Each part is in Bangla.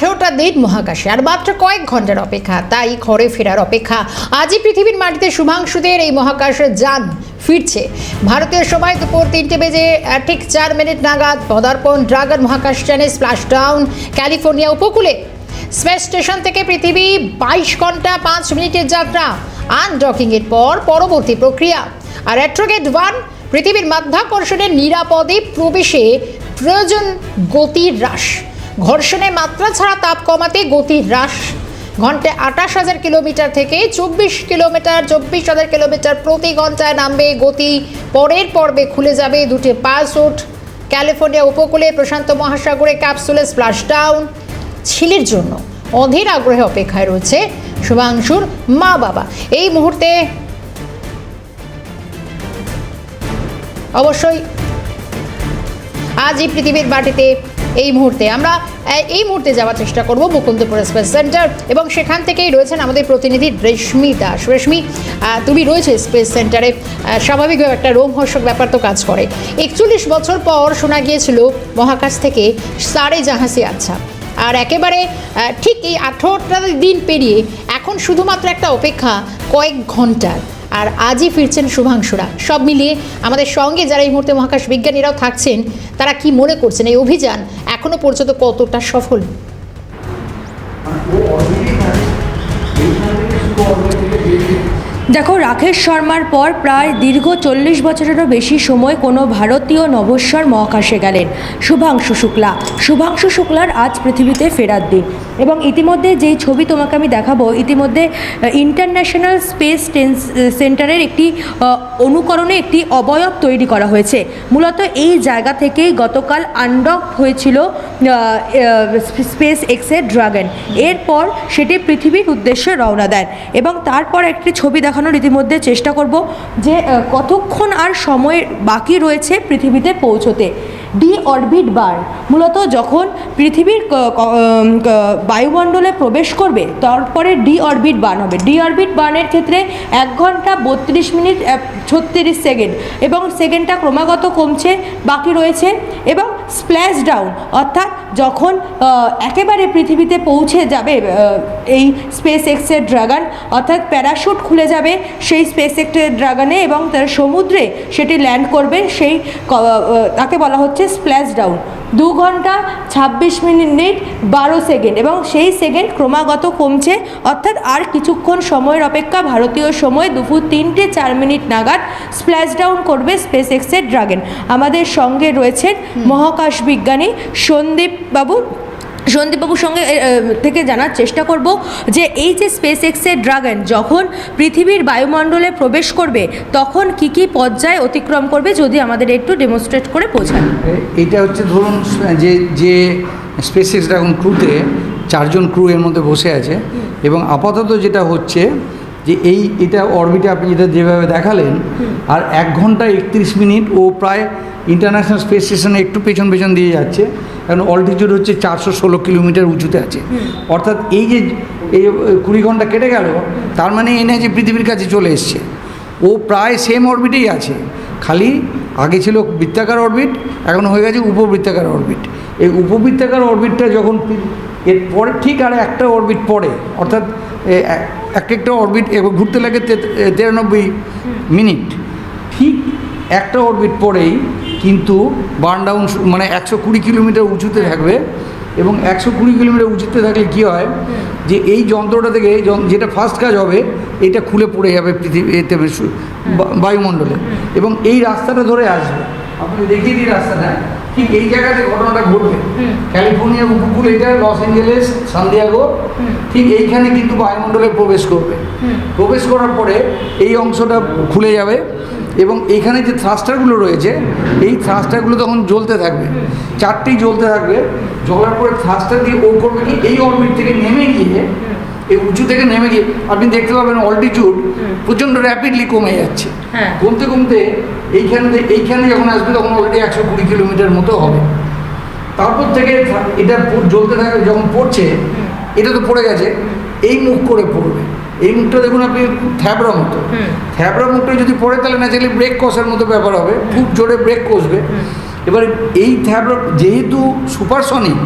আঠেরোটা দিন মহাকাশে। আর মাত্র কয়েক ঘণ্টার অপেক্ষা, তাই ঘরে ফেরার অপেক্ষা। আজই পৃথিবীর মাটিতে শুভাংশুদের এই মহাকাশে যান ফিরছে। ভারতীয় সময় দুপুর তিনটে বেজে ঠিক চার মিনিট নাগাদ পদার্পণ ড্রাগন মহাকাশ স্প্লাশ ডাউন ক্যালিফোর্নিয়া উপকূলে। স্পেস স্টেশন থেকে পৃথিবী বাইশ ঘণ্টা পাঁচ মিনিটের যাত্রা আনডকিং এর পর পরবর্তী প্রক্রিয়া। আর অ্যাট্রোগেট ওয়ান পৃথিবীর মাধ্যাকর্ষণের নিরাপদে প্রবেশে প্রয়োজন গতির হ্রাস। ঘর্ষণের মাত্রা ছাড়া তাপ কমাতে গতি হ্রাস। ঘন্টায় আঠাশ হাজার কিলোমিটার থেকে চব্বিশ কিলোমিটার, চব্বিশ হাজার কিলোমিটার প্রতি ঘন্টায় নামবে গতি। পরের পর্বে খুলে যাবে দুটি পাসউট ক্যালিফোর্নিয়া উপকূলে প্রশান্ত মহাসাগরে ক্যাপসুলে স্প্লাশ ডাউন। ছিলের জন্য অধীর আগ্রহে অপেক্ষায় রয়েছে শুভাংশুর মা বাবা। এই মুহূর্তে অবশ্যই আজ এই পৃথিবীর মাটিতে এই মুহূর্তে। আমরা এই মুহূর্তে যাওয়ার চেষ্টা করব মুকুন্দপুর স্পেস সেন্টার এবং সেখান থেকেই রয়েছেন আমাদের প্রতিনিধি রেশমি দাস। রেশমি তুমি রয়েছে স্পেস সেন্টারে। স্বাভাবিকভাবে একটা রোমহর্ষক ব্যাপার তো কাজ করে। একচল্লিশ বছর পর শোনা গিয়েছিল মহাকাশ থেকে সারে জাহাজে আচ্ছা। আর একেবারে ঠিক এই আঠেরোটা দিন পেরিয়ে এখন শুধুমাত্র একটা অপেক্ষা, কয়েক ঘণ্টার। আর আজই ফিরছেন শুভাংশুরা। সব মিলিয়ে আমাদের সঙ্গে যারা এই মুহূর্তে মহাকাশ বিজ্ঞানীরাও থাকছেন, তারা কি মনে করছেন? এই অভিযান এখনও পর্যন্ত কতটা সফল? দেখো, রাকেশ শর্মার পর প্রায় দীর্ঘ চল্লিশ বছরেরও বেশি সময় কোনো ভারতীয় নভস্বর মহাকাশে গেলেন। শুভাংশু শুক্লা। শুভাংশু শুক্লার আজ পৃথিবীতে ফেরার দিন। এবং ইতিমধ্যে যেই ছবি তোমাকে আমি দেখাবো, ইতিমধ্যে ইন্টারন্যাশনাল স্পেস সেন্টারের একটি অনুকরণে একটি অবয়ব তৈরি করা হয়েছে। মূলত এই জায়গা থেকেই গতকাল আনডক হয়েছিল স্পেস এক্সের ড্রাগন এরপর সেটি পৃথিবীর উদ্দেশ্যে রওনা দেন। এবং তারপর একটি ছবি দেখানোর ইতিমধ্যে চেষ্টা করব যে কতক্ষণ আর সময় বাকি রয়েছে পৃথিবীতে পৌঁছতে। ডি অরবিট বার মূলত যখন পৃথিবীর বায়ুমণ্ডলে প্রবেশ করবে, তারপরে ডি অরবিট বার্ন হবে। ডি অরবিট বার্নের ক্ষেত্রে এক ঘণ্টা বত্রিশ মিনিট ছত্রিশ সেকেন্ড এবং সেকেন্ডটা ক্রমাগত কমছে, বাকি রয়েছে এবং স্প্ল্যাশ ডাউন অর্থাৎ যখন একেবারে পৃথিবীতে পৌঁছে যাবে এই স্পেস এক্সের ড্রাগন অর্থাৎ প্যারাশুট খুলে যাবে সেই স্পেস এক্সের ড্রাগনে এবং তার সমুদ্রে সেটি ল্যান্ড করবে সেই তাকে বলা হচ্ছে স্প্ল্যাশ ডাউন দু ঘণ্টা ছাব্বিশ মিনিট বারো সেকেন্ড এবং সেই সেকেন্ড ক্রমাগত কমছে অর্থাৎ আর কিছুক্ষণ সময়ের অপেক্ষা ভারতীয় সময় দুপুর তিনটে চার মিনিট নাগাদ স্প্ল্যাশ ডাউন করবে স্পেস এক্সের ড্রাগন আমাদের সঙ্গে রয়েছেন মহাকাশ বিজ্ঞানী সন্দীপ বাবু সন্দীপবাবুর সঙ্গে থেকে জানার চেষ্টা করব যে এই যে স্পেস এক্সের ড্রাগন যখন পৃথিবীর বায়ুমণ্ডলে প্রবেশ করবে তখন কি কি পর্যায় অতিক্রম করবে যদি আমাদের একটু ডেমনস্ট্রেট করে বোঝান। এটা হচ্ছে ধরুন যে যে স্পেস এক্স ড্রাগন ক্রুতে চারজন ক্রু এর মধ্যে বসে আছে এবং আপাতত যেটা হচ্ছে যে এই এটা অরবিটে আপনি যেটা যেভাবে দেখালেন আর এক ঘণ্টা একত্রিশ মিনিট ও প্রায় ইন্টারন্যাশনাল স্পেস স্টেশনে একটু পেছন পেছন দিয়ে যাচ্ছে এখন অল্টিটিউড হচ্ছে চারশো ষোলো কিলোমিটার উঁচুতে আছে। অর্থাৎ এই যে এই কুড়ি ঘণ্টা কেটে গেল তার মানে এই না যে পৃথিবীর কাছে চলে এসছে। ও প্রায় সেম অরবিটেই আছে। খালি আগে ছিল বৃত্তাকার অরবিট এখন হয়ে গেছে উপবৃত্তাকার অরবিট এই উপবৃত্তাকার অরবিটটা যখন এর পরে ঠিক আর একটা অরবিট পড়ে অর্থাৎ এক- একটা অরবিট এবার ঘুরতে লাগে তিরানব্বই মিনিট। ঠিক একটা অরবিট পরেই কিন্তু বার্ন ডাউন মানে একশো কুড়ি কিলোমিটার উঁচুতে থাকবে এবং একশো কুড়ি কিলোমিটার উঁচুতে থাকলে কী হয় যে এই যন্ত্রটা থেকে যেটা ফার্স্ট কাজ হবে এটা খুলে পড়ে যাবে পৃথিবী এতে বায়ুমণ্ডলে। এবং এই রাস্তাটা ধরে আসবে। আপনি দেখিয়ে দিই রাস্তাটা। ঠিক এই জায়গাতে ঘটনাটা ঘটবে। ক্যালিফোর্নিয়ার উপকূল এটা লস অ্যাঞ্জেলেস সান্দিয়াগো ঠিক এইখানে কিন্তু বায়ুমণ্ডলে প্রবেশ করবে। প্রবেশ করার পরে এই অংশটা খুলে যাবে। এবং এইখানে যে থ্রাস্টারগুলো রয়েছে এই থ্রাস্টারগুলো তখন জ্বলতে থাকবে। চারটেই জ্বলতে থাকবে। জ্বলার পরে থ্রাস্টার দিয়ে ও করবে কি? এই অরবিট থেকে নেমে গিয়ে এই উঁচু থেকে নেমে গিয়ে আপনি দেখতে পাবেন অল্টিটিউড প্রচণ্ড র্যাপিডলি কমে যাচ্ছে। হ্যাঁ। কমতে কমতে এইখানে এইখানে যখন আসবে তখন অলরেডি একশো কুড়ি কিলোমিটার মতো হবে। তারপর থেকে এটা জ্বলতে থাকে যখন পড়ছে এটা তো পড়ে গেছে এই মুখ করে পড়বে। এই মুখটা দেখুন আপনি থ্যাবড়া মতো থ্যাবড়া মুখটা যদি পড়ে তাহলে ন্যাচারালি ব্রেক কষার মতো ব্যাপার হবে। খুব জোরে ব্রেক কষবে। এবার এই থ্যাবড়া যেহেতু সুপারসনিক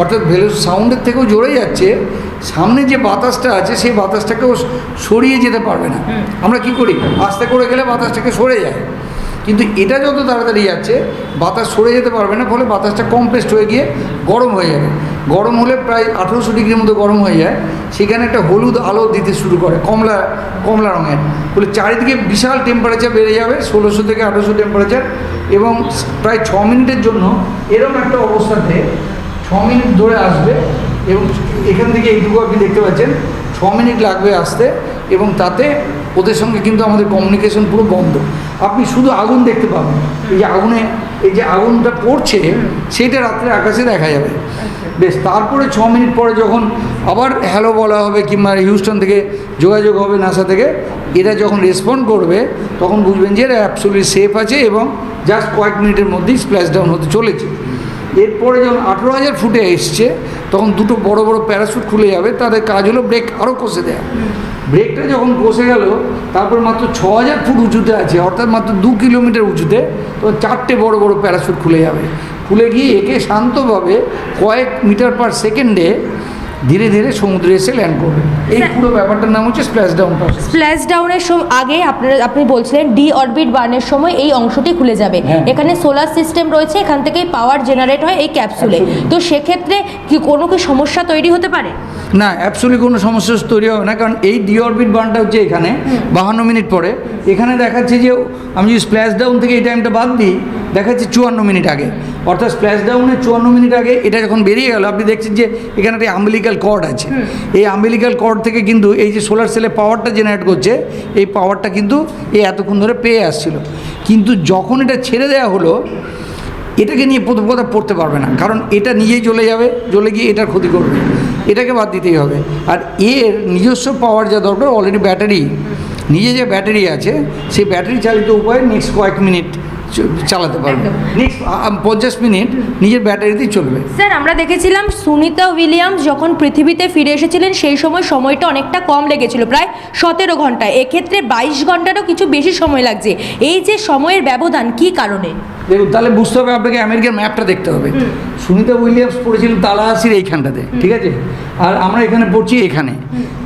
অর্থাৎ ভেলো সাউন্ডের থেকেও জোরে যাচ্ছে সামনে যে বাতাসটা আছে সেই বাতাসটাকেও সরিয়ে যেতে পারবে না। আমরা কি করি? আস্তে করে গেলে বাতাসটাকে সরে যায়। কিন্তু এটা যত তাড়াতাড়ি যাচ্ছে, বাতাস সরে যেতে পারবে না, ফলে বাতাসটা কমপ্রেসড হয়ে গিয়ে গরম হয়ে যাবে। গরম হলে প্রায় আঠেরোশো ডিগ্রির মতো গরম হয়ে যায়। সেখানে একটা হলুদ আলো দিতে শুরু করে, কমলা কমলা রঙের। ফলে চারিদিকে বিশাল টেম্পারেচার বেড়ে যাবে, ষোলোশো থেকে আঠেরোশো টেম্পারেচার এবং প্রায় ছ মিনিটের জন্য এরকম একটা অবস্থাতে ছ মিনিট ধরে আসবে, এবং এখান থেকে এইটুকু আপনি দেখতে পাচ্ছেন, ছ মিনিট লাগবে আসতে, এবং তাতে ওদের সঙ্গে কিন্তু আমাদের কমিউনিকেশন পুরো বন্ধ। আপনি শুধু আগুন দেখতে পাবেন। এই যে আগুনে, এই যে আগুনটা পড়ছে সেটা রাত্রে আকাশে দেখা যাবে। বেশ, তারপরে ছ মিনিট পরে যখন আবার হ্যালো বলা হবে কিংবা হিউস্টন থেকে যোগাযোগ হবে নাসা থেকে, এরা যখন রেসপন্ড করবে, তখন বুঝবেন যে এরা অ্যাপসুলি সেফ আছে এবং জাস্ট কয়েক মিনিটের মধ্যেই স্প্ল্যাশ ডাউন হতে চলেছে। এরপরে যখন আঠেরো হাজার ফুটে এসছে, তখন দুটো বড় বড় প্যারাসুট খুলে যাবে, তাদের কাজ হলো ব্রেক আরও কষে দেয়া। ব্রেকটা যখন কষে গেল, তারপর মাত্র ছ হাজার ফুট উঁচুতে আছে, অর্থাৎ মাত্র দু কিলোমিটার উঁচুতে, তখন চারটে বড় বড় প্যারাসুট খুলে যাবে। খুলে গিয়ে একে শান্তভাবে কয়েক মিটার পার সেকেন্ডে ধীরে ধীরে সমুদ্রে এসে ল্যান্ড করবে। এই পুরো ব্যাপারটার নাম হচ্ছে স্প্ল্যাশ ডাউন প্রসেস স্প্ল্যাশ ডাউনের আগে আপনারা আপনি বলছিলেন ডি অরবিট বার্নের সময় এই অংশটি খুলে যাবে। হ্যাঁ। এখানে সোলার সিস্টেম রয়েছে এখান থেকেই পাওয়ার জেনারেট হয় এই ক্যাপসুলে তো সেক্ষেত্রে কি কোনো কি সমস্যা তৈরি হতে পারে? না অ্যাবসোলি কোনো সমস্যা তৈরি হবে না কারণ এই ডিঅরবিট বার্নটা হচ্ছে এখানে বাহান্ন মিনিট পরে। এখানে দেখাচ্ছে যে আমি যদি স্প্ল্যাশ ডাউন থেকে এই টাইমটা বাদ দিই দেখাচ্ছে চুয়ান্ন মিনিট আগে। অর্থাৎ স্প্ল্যাশ ডাউনের চুয়ান্ন মিনিট আগে এটা যখন বেরিয়ে গেল আপনি দেখছেন যে এখানে একটা আম্বিলিক্যাল কর্ড আছে। এই আম্বিলিক্যাল কর্ড থেকে কিন্তু এই যে সোলার সেলে পাওয়ারটা জেনারেট করছে এই পাওয়ারটা কিন্তু এই এতক্ষণ ধরে পেয়ে আসছিল। কিন্তু যখন এটা ছেড়ে দেওয়া হলো এটাকে নিয়ে প্রথম কথা পড়তে পারবে না। কারণ এটা নিজেই চলে যাবে চলে গিয়ে এটার ক্ষতি করবে। এটাকে বাদ দিতেই হবে। আর এর নিজস্ব পাওয়ার যা দরকার অলরেডি ব্যাটারি নিজে যে ব্যাটারি আছে সেই ব্যাটারি চালিত উপায়ে নেক্সট কয়েক মিনিট চালাতে পারবে। পঞ্চাশ মিনিট নিজের ব্যাটারিতেই চলবে। স্যার আমরা দেখেছিলাম সুনিতা উইলিয়ামস যখন পৃথিবীতে ফিরে এসেছিলেন সেই সময় সময়টা অনেকটা কম লেগেছিল প্রায় সতেরো ঘণ্টা এক্ষেত্রে বাইশ ঘন্টারও কিছু বেশি সময় লাগছে। এই যে সময়ের ব্যবধান কি কারণে? দেখুন তাহলে বুঝতে হবে আপনাকে আমেরিকার ম্যাপটা দেখতে হবে। সুনিতা উইলিয়ামস পড়েছিলেন তালাহাসির এইখানটাতে ঠিক আছে? আর আমরা এখানে পড়ছি এখানে।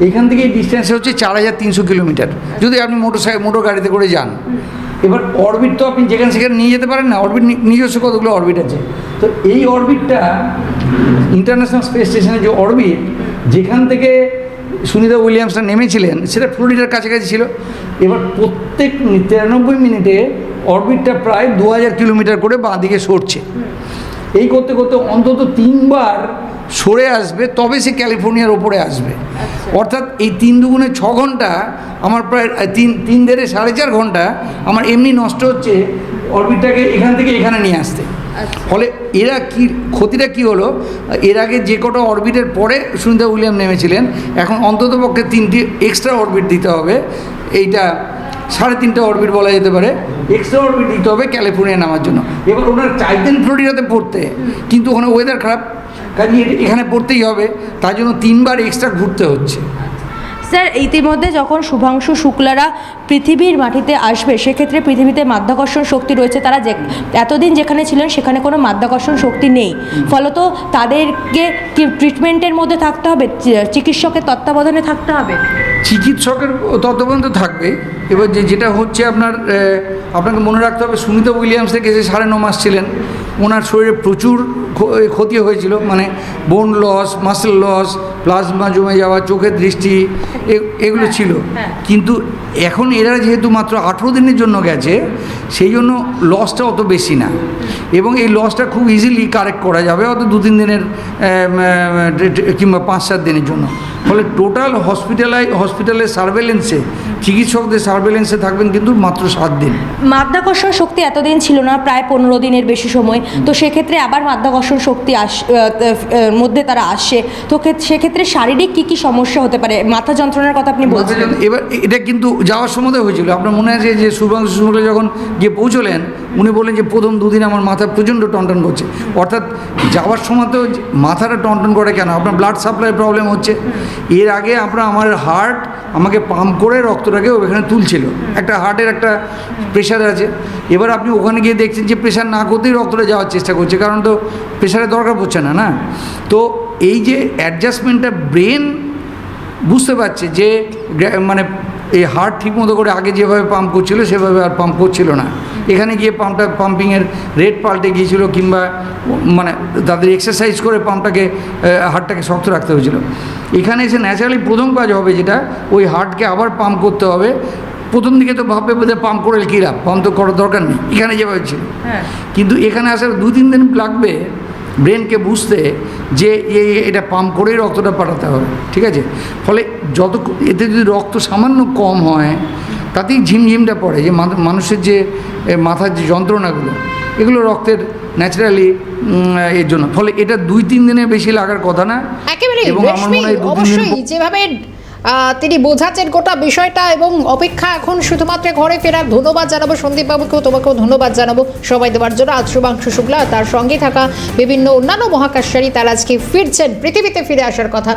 এখান থেকে ডিস্টেন্স হচ্ছে চার হাজার তিনশো কিলোমিটার। যদি আপনি মোটর মোটর গাড়িতে করে যান এবার অরবিট তো আপনি যেখানে সেখানে নিয়ে যেতে পারেন না অরবিট নিজস্ব কতগুলো অরবিট আছে? তো এই অরবিটটা ইন্টারন্যাশনাল স্পেস স্টেশনের যে অরবিট যেখান থেকে সুনিতা উইলিয়ামসটা নেমেছিলেন, সেটা ফ্লোরিডার কাছাকাছি ছিল। এবার প্রত্যেক তিরানব্বই মিনিটে অরবিটটা প্রায় দু হাজার কিলোমিটার করে বাঁ দিকে সরছে। এই করতে করতে অন্তত তিনবার সরে আসবে তবে সে ক্যালিফোর্নিয়ার ওপরে আসবে। অর্থাৎ এই তিন দুগুণে ছ ঘণ্টা আমার প্রায় তিন তিন দেড়ে সাড়ে চার ঘণ্টা আমার এমনি নষ্ট হচ্ছে অরবিটটাকে এখান থেকে এখানে নিয়ে আসতে। ফলে এরা কি ক্ষতিটা কি হলো? এর আগে যে কটা অরবিটের পরে সুনিতা উইলিয়াম নেমেছিলেন এখন অন্তত পক্ষে তিনটি এক্সট্রা অরবিট দিতে হবে। এইটা সাড়ে তিনটা অরবিট বলা যেতে পারে। এক্সট্রা অরবিট দিতে হবে ক্যালিফোর্নিয়া নামার জন্য। এবার ওনারা চাইতেন ফ্লোরিডাতে পড়তে কিন্তু ওখানে ওয়েদার খারাপ। কাজে এখানে পড়তেই হবে তার জন্য তিনবার এক্সট্রা ঘুরতে হচ্ছে। স্যার ইতিমধ্যে যখন শুভাংশু শুক্লারা পৃথিবীর মাটিতে আসবে সেক্ষেত্রে পৃথিবীতে মাধ্যাকর্ষণ শক্তি রয়েছে তারা যে এতদিন যেখানে ছিলেন সেখানে কোনো মাধ্যাকর্ষণ শক্তি নেই। ফলত তাদেরকে কি ট্রিটমেন্টের মধ্যে থাকতে হবে? চিকিৎসকের তত্ত্বাবধানে থাকতে হবে? চিকিৎসকের তত্ত্বাবধান তো থাকবে। এবার যে যেটা হচ্ছে আপনার আপনাকে মনে রাখতে হবে সুনিতা উইলিয়ামসের কেসে সাড়ে ন মাস ছিলেন ওনার শরীরে প্রচুর ক্ষতি হয়েছিল মানে বোন লস মাসেল লস প্লাজমা জমে যাওয়া চোখের দৃষ্টি এ- এগুলো ছিল। হ্যাঁ। কিন্তু এখন এরা যেহেতু মাত্র আঠেরো দিনের জন্য গেছে সেই জন্য লসটা অত বেশি না। এবং এই লসটা খুব ইজিলি কারেক্ট করা যাবে অত দু তিন দিনের কিংবা পাঁচ সাত দিনের জন্য। ফলে টোটাল হসপিটালাই হসপিটালের সার্ভেলেন্সে চিকিৎসকদের সার্ভেলেন্সে থাকবেন কিন্তু মাত্র সাত দিন। মাধ্যাকর্ষণ শক্তি এতদিন ছিল না প্রায় পনেরো দিনের বেশি সময়। তো সেক্ষেত্রে আবার মাধ্যাকর্ষণ শক্তি আস মধ্যে তারা আসছে তো ক্ষেত- সেক্ষেত্রে শারীরিক কী কী সমস্যা হতে পারে? মাথা যন্ত্রণার কথা আপনি বলছেন এবার এটা কিন্তু যাওয়ার সময় হয়েছিল। আপনার মনে আছে যে শুভাংশু শুক্লা যখন গিয়ে পৌঁছলেন, উনি বললেন যে প্রথম দুদিন আমার মাথা প্রচণ্ড টনটন করছে। অর্থাৎ যাওয়ার সময় তো মাথাটা টনটন করে কেন? আপনার ব্লাড সাপ্লাই প্রবলেম হচ্ছে। এর আগে আপনার আমার হার্ট আমাকে পাম্প করে রক্তটাকে ওখানে তুলছিল। একটা হার্টের একটা প্রেশার আছে। এবার আপনি ওখানে গিয়ে দেখছেন যে প্রেশার না করতেই রক্তটা যাওয়ার চেষ্টা করছে। কারণ তো প্রেশারের দরকার পড়ছে না না? তো এই যে অ্যাডজাস্টমেন্টটা ব্রেন বুঝতে পারছে যে মানে এই হার্ট ঠিক মতো করে আগে যেভাবে পাম্প করছিল সেভাবে আর পাম্প করছিল না। এখানে গিয়ে পাম্পটা পাম্পিংয়ের রেট পাল্টে গিয়েছিল কিংবা মানে তাদের এক্সারসাইজ করে পাম্পটাকে হার্টটাকে শক্ত রাখতে হয়েছিল। এখানে এসে ন্যাচারালি প্রথম কাজ হবে যেটা ওই হার্টকে আবার পাম্প করতে হবে। প্রথম দিকে তো ভাববে বোধহয় পাম্প করে কী লাভ? পাম্প তো করার দরকার নেই। এখানে যেভাবে ছিল হ্যাঁ। কিন্তু এখানে আসার দু তিন দিন লাগবে ব্রেনকে বুঝতে যে এই এটা পাম্প করেই রক্তটা পাঠাতে হবে ঠিক আছে? ফলে যত এতে যদি রক্ত সামান্য কম হয় তাতেই ঝিমঝিমটা পড়ে যে মানু- মানুষের যে মাথার যে যন্ত্রণাগুলো এগুলো রক্তের ন্যাচারালি এর জন্য। ফলে এটা দুই তিন দিনের বেশি লাগার কথা না। এবং আমার মনে হয় যেভাবে তিনি বোঝাচ্ছেন গোটা বিষয়টা এবং অপেক্ষা এখন শুধুমাত্র ঘরে ফেরার ধন্যবাদ জানাব সন্দীপ বাবুকেও তোমাকেও ধন্যবাদ জানাব। সবাই দেওয়ার জন্য আজ শুভাংশু শুক্লা তার সঙ্গে থাকা বিভিন্ন অন্যান্য মহাকাশচারী, তারা আজকে ফিরছেন, পৃথিবীতে ফিরে আসার কথা।